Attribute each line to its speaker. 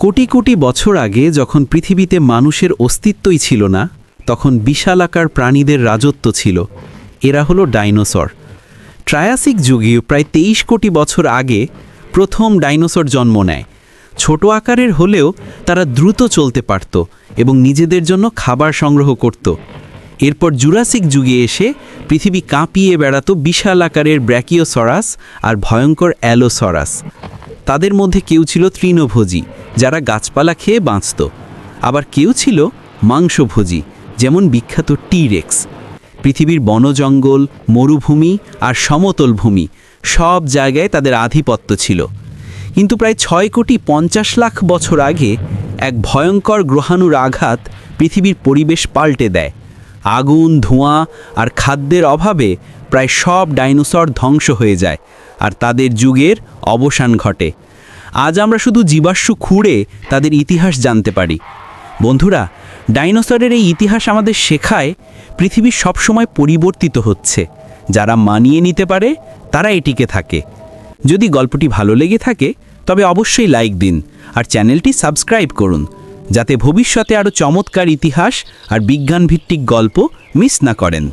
Speaker 1: কোটি কোটি বছর আগে যখন পৃথিবীতে মানুষের অস্তিত্বই ছিল না, তখন বিশালাকার প্রাণীদের রাজত্ব ছিল। এরা হলো ডাইনোসর। ট্রায়াসিক যুগে প্রায় তেইশ কোটি বছর আগে প্রথম ডাইনোসর জন্ম নেয়। ছোট আকারের হলেও তারা দ্রুত চলতে পারত এবং নিজেদের জন্য খাবার সংগ্রহ করত। এরপর জুরাসিক যুগে এসে পৃথিবী কাঁপিয়ে বেড়াতো বিশাল আকারের ব্র্যাকিওসরাস আর ভয়ঙ্কর অ্যালোসরাস। তাদের মধ্যে কেউ ছিল তৃণভোজী। যারা গাছপালা খেয়ে বাঁচত। আবার কেউ ছিল মাংসভোজী, যেমন বিখ্যাত টিরেক্স। পৃথিবীর বনজঙ্গল, মরুভূমি আর সমতল ভূমি সব জায়গায় তাদের আধিপত্য ছিল। কিন্তু প্রায় ছয় কোটি পঞ্চাশ লাখ বছর আগে এক ভয়ঙ্কর গ্রহাণুর আঘাত পৃথিবীর পরিবেশ পাল্টে দেয়। আগুন, ধোঁয়া আর খাদ্যের অভাবে প্রায় সব ডাইনোসর ধ্বংস হয়ে যায় আর তাদের যুগের অবসান ঘটে। আজ আমরা শুধু জীবাশ্ম খুঁড়ে তাদের ইতিহাস জানতে পারি। বন্ধুরা, ডাইনোসরের এই ইতিহাস আমাদের শেখায় পৃথিবী সবসময় পরিবর্তিত হচ্ছে। যারা মানিয়ে নিতে পারে, তারা এটিকে থাকে। যদি গল্পটি ভালো লেগে থাকে, তবে অবশ্যই লাইক দিন আর চ্যানেলটি সাবস্ক্রাইব করুন, যাতে ভবিষ্যতে আরও চমৎকার ইতিহাস আর বিজ্ঞানভিত্তিক গল্প মিস না করেন।